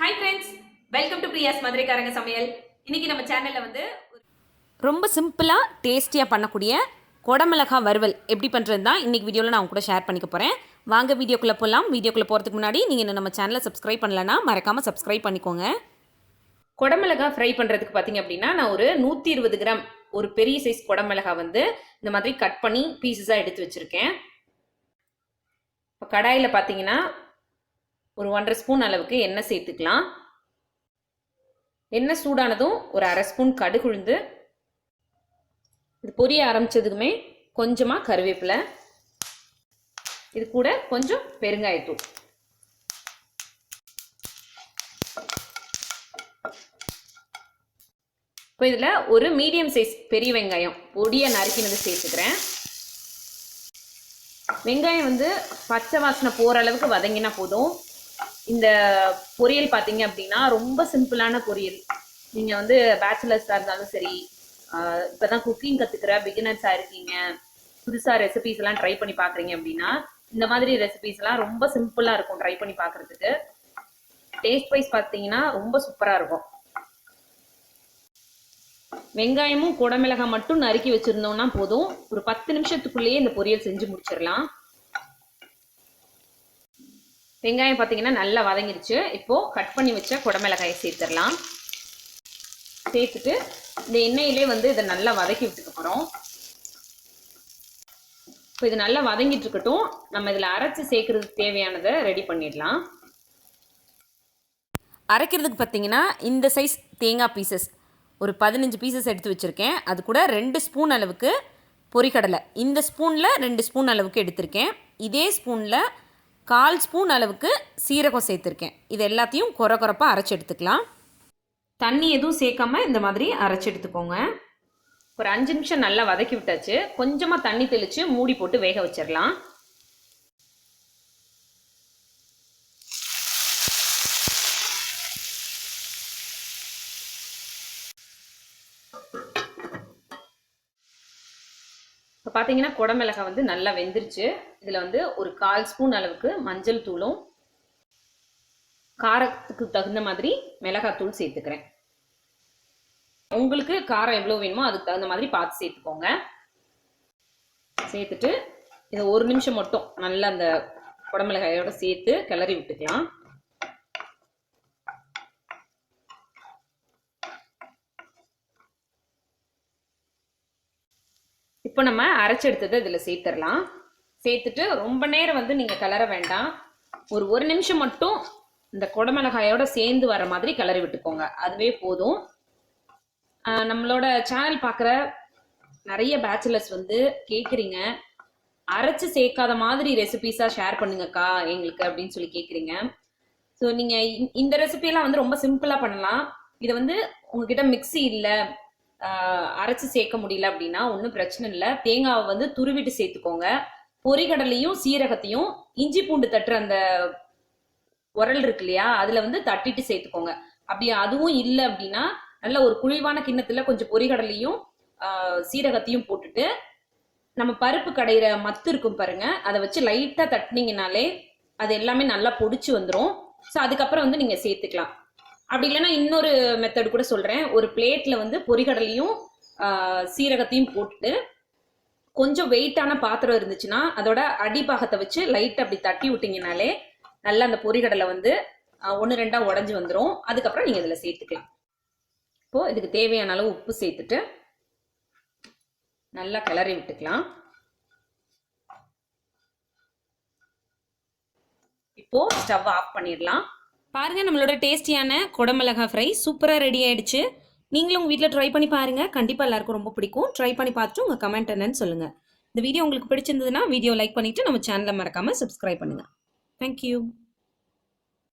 Hi friends welcome to Priya's மதுரைக்காரங்க சமையல் இன்னைக்கு நம்ம சேனலில் வந்து ரொம்ப சிம்பிளாக டேஸ்டியாக பண்ணக்கூடிய குடமிளகா வறுவல் எப்படி பண்ணுறது தான் இன்றைக்கி வீடியோவில் நான் உங்க கூட ஷேர் பண்ணிக்க போகிறேன் வாங்க வீடியோக்குள்ளே போகலாம் வீடியோக்குள்ளே போகிறதுக்கு முன்னாடி நீங்கள் இன்னும் நம்ம சேனலை சப்ஸ்கிரைப் பண்ணலன்னா மறக்காமல் சப்ஸ்கிரைப் பண்ணிக்கோங்க. குடமிளகா ஃப்ரை பண்ணுறதுக்கு பார்த்தீங்க அப்படின்னா நான் ஒரு நூற்றி இருபது கிராம் ஒரு பெரிய சைஸ் குடமிளகா வந்து இந்த மாதிரி கட் பண்ணி பீசஸாக எடுத்து வச்சுருக்கேன். இப்போ கடாயில் பார்த்தீங்கன்னா ஒரு ஒன்றரை ஸ்பூன் அளவுக்கு எண்ணெய் சேர்த்துக்கலாம். எண்ணெய் சூடானதும் ஒரு அரை ஸ்பூன் கடுகு உளுந்து. இது பொரிய ஆரம்பித்ததுக்குமே கொஞ்சமாக கருவேப்பிலை. இது கூட கொஞ்சம் பெருங்காயத்தூள். இப்போ இதில் ஒரு மீடியம் சைஸ் பெரிய வெங்காயம் பொடியை நறுக்கினது சேர்த்துக்கிறேன். வெங்காயம் வந்து பச்சை வாசனை போகிற அளவுக்கு வதங்கினா போதும். இந்த பொரியல் பார்த்தீங்க அப்படின்னா ரொம்ப சிம்பிளான பொரியல். நீங்கள் வந்து பேச்சுலர்ஸாக இருந்தாலும் சரி இப்போ தான் குக்கிங் கற்றுக்கிற பிகினர்ஸாக இருக்கீங்க புதுசாக ரெசிபிஸ் எல்லாம் ட்ரை பண்ணி பார்க்குறீங்க அப்படின்னா இந்த மாதிரி ரெசிபிஸ் எல்லாம் ரொம்ப சிம்பிளாக இருக்கும் ட்ரை பண்ணி பார்க்குறதுக்கு. டேஸ்ட் வைஸ் பார்த்தீங்கன்னா ரொம்ப சூப்பராக இருக்கும். வெங்காயமும் குடமிளகாய் மட்டும் நறுக்கி வச்சிருந்தோம்னா போதும். ஒரு பத்து நிமிஷத்துக்குள்ளேயே இந்த பொரியல் செஞ்சு முடிச்சிடலாம். வெங்காயம் பார்த்தீங்கன்னா நல்லா வதங்கிருச்சு. இப்போது கட் பண்ணி வச்ச குடமிளகாயை சேர்த்துடலாம். சேர்த்துட்டு இந்த எண்ணெயிலே வந்து இதை நல்லா வதக்கி விட்டுக்க போகிறோம் இப்போ இது நல்லா வதங்கிட்டு இருக்கட்டும். நம்ம இதில் அரைச்சி சேர்க்கறதுக்கு தேவையானதை ரெடி பண்ணிடலாம். அரைக்கிறதுக்கு பார்த்தீங்கன்னா இந்த சைஸ் தேங்காய் பீசஸ் ஒரு பதினஞ்சு பீசஸ் எடுத்து வச்சுருக்கேன். அது கூட ரெண்டு ஸ்பூன் அளவுக்கு பொரிக்கடலை இந்த ஸ்பூனில் ரெண்டு ஸ்பூன் அளவுக்கு எடுத்திருக்கேன். இதே ஸ்பூனில் கால் ஸ்பூன் அளவுக்கு சீரகம் சேர்த்துருக்கேன். இது எல்லாத்தையும் குறை குறைப்பாக அரைச்சி எடுத்துக்கலாம். தண்ணி எதுவும் சேர்க்காம இந்த மாதிரி அரைச்சி எடுத்துக்கோங்க. ஒரு அஞ்சு நிமிஷம் நல்லா வதக்கி விட்டாச்சு. கொஞ்சமாக தண்ணி தெளித்து மூடி போட்டு வேக வச்சிடலாம். இப்போ பார்த்தீங்கன்னா குடமிளகாய் வந்து நல்லா வெந்துருச்சு. இதில் வந்து ஒரு கால் ஸ்பூன் அளவுக்கு மஞ்சள் தூளும் காரத்துக்கு தகுந்த மாதிரி மிளகாத்தூள் சேர்த்துக்கிறேன். உங்களுக்கு காரம் எவ்வளோ வேணுமோ அதுக்கு தகுந்த மாதிரி பார்த்து சேர்த்துக்கோங்க. சேர்த்துட்டு இதை ஒரு நிமிஷம் மட்டும் நல்லா அந்த குடமிளகாயோட சேர்த்து கிளறி விட்டுக்கலாம். இப்போ நம்ம அரைச்செடுத்தது இதில் சேர்த்துடலாம். சேர்த்துட்டு ரொம்ப நேரம் வந்து நீங்கள் கலர வேண்டாம். ஒரு ஒரு நிமிஷம் மட்டும் இந்த குடமிளகாயோட சேர்ந்து வர மாதிரி கிளறி விட்டுக்கோங்க. அதுவே போதும். நம்மளோட சேனல் பார்க்குற நிறைய பேச்சுலர்ஸ் வந்து கேட்குறீங்க அரைச்சு சேர்க்காத மாதிரி ரெசிபிஸாக ஷேர் பண்ணுங்கக்கா எங்களுக்கு அப்படின்னு சொல்லி கேட்குறீங்க ஸோ நீங்கள் இந்த ரெசிபியெல்லாம் வந்து ரொம்ப சிம்பிளாக பண்ணலாம். இதை வந்து உங்ககிட்ட மிக்ஸி இல்லை. அரைச்சி சேர்க்க முடியல அப்படின்னா ஒன்றும் பிரச்சனை இல்லை. தேங்காவை வந்து துருவிட்டு சேர்த்துக்கோங்க. பொறிகடலையும் சீரகத்தையும் இஞ்சி பூண்டு தட்டுற அந்த உரல் இருக்கு இல்லையா அதில் வந்து தட்டிட்டு சேர்த்துக்கோங்க. அப்படி அதுவும் இல்லை அப்படின்னா நல்ல ஒரு குழிவான கிண்ணத்துல கொஞ்சம் பொறிகடலையும் சீரகத்தையும் போட்டுட்டு நம்ம பருப்பு கடையிற மத்து இருக்கும் பாருங்க அதை வச்சு லைட்டா தட்டினீங்கனாலே அது எல்லாமே நல்லா பொடிச்சு வந்துடும் ஸோ அதுக்கப்புறம் வந்து நீங்க சேர்த்துக்கலாம். அப்படி இல்லைன்னா இன்னொரு மெத்தட் கூட சொல்கிறேன் ஒரு பிளேட்டில் வந்து பொறிகடலையும் சீரகத்தையும் போட்டுட்டு கொஞ்சம் வெயிட்டான பாத்திரம் இருந்துச்சுன்னா அதோட அடிப்பாகத்தை வச்சு லைட் அப்படி தட்டி விட்டீங்கனாலே நல்லா அந்த பொறிகடலை வந்து ஒன்று ரெண்டாக உடஞ்சி வந்துடும் அதுக்கப்புறம் நீங்கள் இதில் சேர்த்துக்கலாம். இப்போது இதுக்கு தேவையான அளவு உப்பு சேர்த்துட்டு நல்லா கிளறி விட்டுக்கலாம். இப்போது ஸ்டவ் ஆஃப் பண்ணிடலாம். பாருங்கள் நம்மளோட டேஸ்டியான குடமிளகா ஃப்ரை சூப்பராக ரெடி ஆகிடுச்சு நீங்களும் உங்கள் வீட்டில் ட்ரை பண்ணி பாருங்கள் கண்டிப்பாக எல்லாருக்கும் ரொம்ப பிடிக்கும். ட்ரை பண்ணி பார்த்துட்டு உங்கள் கமெண்ட் என்னன்னு சொல்லுங்கள் இந்த வீடியோ உங்களுக்கு பிடிச்சிருந்ததுன்னா வீடியோ லைக் பண்ணிவிட்டு நம்ம சேனலை மறக்காமல் சப்ஸ்கிரைப் பண்ணுங்கள் தேங்க்யூ